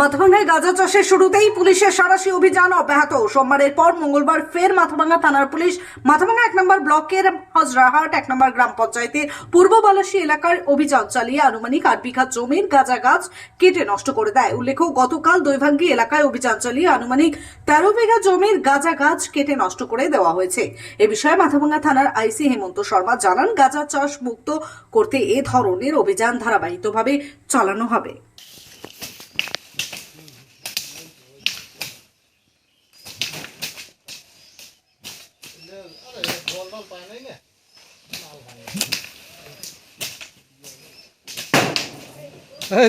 মাথাভাঙ্গায় গাঁজা চাষের শুরুতেই পুলিশের সারাশি অভিযান অব্যাহত। সোমবারের পর মঙ্গলবার ফের মাথাভাঙ্গা থানার পুলিশ মাথাভাঙ্গা এক নম্বর ব্লকের হজরাহাট, এক নম্বর গ্রাম পঞ্চায়েতের পূর্ব বালাসী এলাকার অভিযান চালিয়ে আনুমানিক আট বিঘা জমির গাঁজা গাছ কেটে নষ্ট করে দেয়। উল্লেখ্য, গতকাল দৈভাঙ্গি এলাকায় অভিযান চালিয়ে আনুমানিক তেরো বিঘা জমির গাঁজা গাছ কেটে নষ্ট করে দেওয়া হয়েছে। এ বিষয়ে মাথাভাঙ্গা থানার আইসি হেমন্ত শর্মা জানান, গাঁজা চাষ মুক্ত করতে এ ধরনের অভিযান ধারাবাহিকভাবে চালানো হবে এই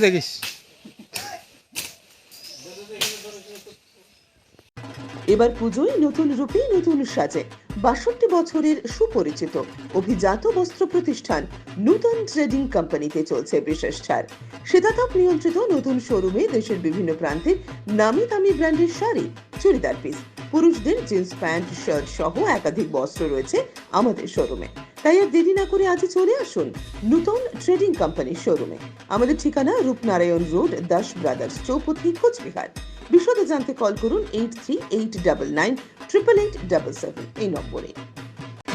দেখিস। এবার পুজোয় নতুন রূপে নতুন সাজে। বাষট্টি বছরের সুপরিচিত অভিজাত বস্ত্র প্রতিষ্ঠান নূতন ট্রেডিং কোম্পানিতে চলছে বিশেষ ছাড়। শীতাতাপ নিয়ন্ত্রিত নতুন শোরুমে দেশের বিভিন্ন প্রান্তের নামি দামি ব্র্যান্ডের শাড়ি, চুড়িদার পিস পুরুষদের জিন্স প্যান্ট শার্ট সহ একাধিক বস্ত্র রয়েছে আমাদের শোরুমে তাই আর দেরি না করে আজই চলে আসুন নূতন ট্রেডিং কোম্পানির শোরুমে আমাদের ঠিকানা রূপনারায়ণ রোড, দাস ব্রাদার্স চৌপথি কোচবিহার। বিশদে জানতে কল করুন eight three eight double nine triple eight double seven এই নম্বরে।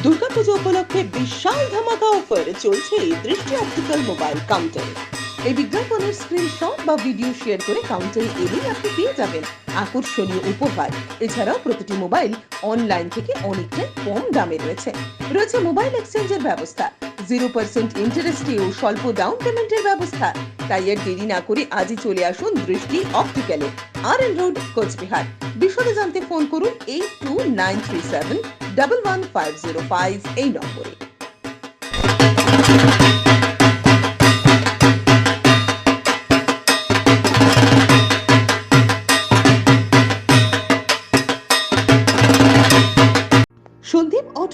দুর্গাপুজো উপলক্ষে বিশাল ধামাকা অফার চলছে এই দৃষ্টি অপটিক্যাল মোবাইল কাউন্টারে এই বিজ্ঞাপনের স্ক্রিনশট বা ভিডিও শেয়ার করে কাউন্টারে এলেই আপনি পেয়ে যাবেন। আকর্ষণীয় উপহার। এছাড়াও প্রতিটি মোবাইল অনলাইন থেকে অনেকটাই কম দামে রয়েছে। রয়েছে মোবাইল এক্সচেঞ্জের ব্যবস্থা। জিরো পার্সেন্ট ইন্টারেস্টে ও স্বল্প ডাউন পেমেন্টের ব্যবস্থা। তাই আর দেরি না করে আজই চলে আসুন দৃষ্টি অপটিক্যালে আর এন রোড কোচবিহার। বিশদে জানতে ফোন করুন eight two nine three seven double one five zero five এই নম্বরে।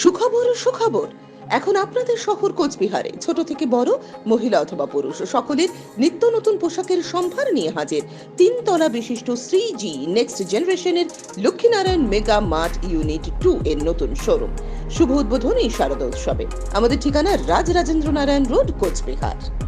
সুখবর সুখবর। এখন আপনাদের শহর কোচবিহারে, ছোট থেকে বড়, মহিলা অথবা পুরুষ, সকলের নিত্য নতুন পোশাকের সম্ভার নিয়ে হাজির। তিন তলা বিশিষ্ট শ্রী জি নেক্সট জেনারেশনের Laxminarayan Mega Mart unit two এর নতুন শোরুম শুভ উদ্বোধনী শারদা উৎসবে। আমাদের ঠিকানা রাজ রাজেন্দ্র নারায়ণ রোড কোচবিহার।